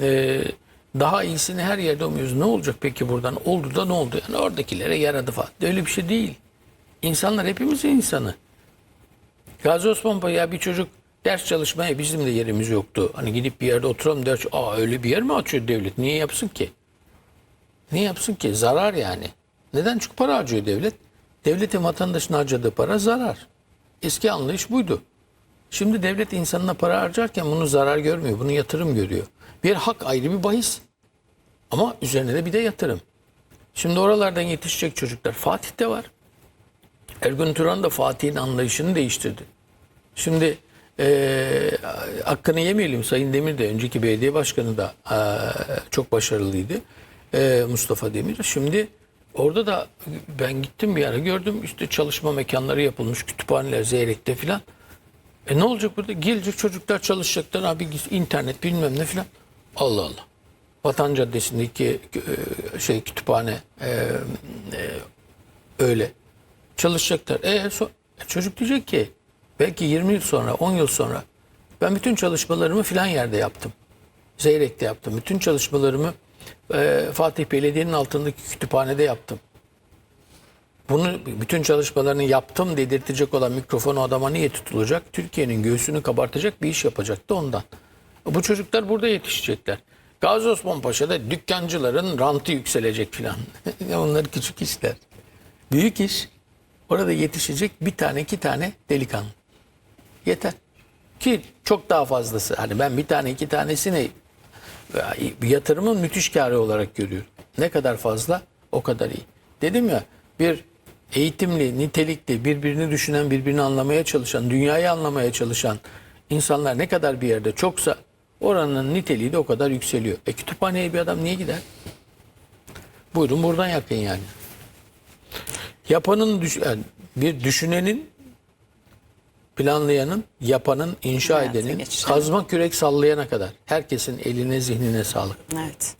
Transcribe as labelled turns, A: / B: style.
A: Ee, daha iyisini her yerde umuyoruz. Ne olacak peki buradan? Oldu da ne oldu? Yani oradakilere yaradı falan. Öyle bir şey değil. İnsanlar hepimizin insanı. Gazi Osman Paşa bir çocuk ders çalışmaya bizim de yerimiz yoktu. Hani gidip bir yerde oturalım ders. Aa öyle bir yer mi açıyor devlet? Niye yapsın ki? Niye yapsın ki? Zarar yani. Neden? Çünkü para harcıyor devlet. Devletin vatandaşın harcadığı para zarar. Eski anlayış buydu. Şimdi devlet insanına para harcarken bunu zarar görmüyor. Bunu yatırım görüyor. Bir hak ayrı bir bahis. Ama üzerine de bir de yatırım. Şimdi oralardan yetişecek çocuklar. Fatih'te var. Ergun Turan da Fatih'in anlayışını değiştirdi. Şimdi eee hakkını yemeyelim. Sayın Demir de önceki belediye başkanı da eee, çok başarılıydı. Eee, Mustafa Demir. Şimdi orada da ben gittim bir ara gördüm işte çalışma mekanları yapılmış kütüphaneler Zeyrek'te filan. E ne olacak burada? Gelecek çocuklar çalışacaklar abi internet bilmem ne filan. Allah Allah. Vatan Caddesi'ndeki e, şey kütüphane e, e, öyle çalışacaklar. E, so- e, çocuk diyecek ki belki 20 yıl sonra 10 yıl sonra ben bütün çalışmalarımı filan yerde yaptım. Zeyrek'te yaptım. Bütün çalışmalarımı e, Fatih Belediye'nin altındaki kütüphanede yaptım. Bunu bütün çalışmalarını yaptım dedirtecek olan mikrofon o adama niye tutulacak? Türkiye'nin göğsünü kabartacak bir iş yapacaktı ondan. Bu çocuklar burada yetişecekler. Gazi Osman Paşa'da dükkancıların rantı yükselecek filan. Onlar küçük işler. Büyük iş orada yetişecek bir tane iki tane delikanlı. Yeter. Ki çok daha fazlası. Hani ben bir tane iki tanesini bir yatırımın müthiş karı olarak görüyorum. Ne kadar fazla o kadar iyi. Dedim ya bir eğitimli, nitelikli, birbirini düşünen, birbirini anlamaya çalışan, dünyayı anlamaya çalışan insanlar ne kadar bir yerde çoksa oranın niteliği de o kadar yükseliyor. E kütüphaneye bir adam niye gider? Buyurun buradan yakın yani. Yapanın, düş- yani bir düşünenin, planlayanın, yapanın, inşa
B: Hayata
A: edenin, kazma kürek sallayana kadar herkesin eline zihnine sağlık.
B: Evet.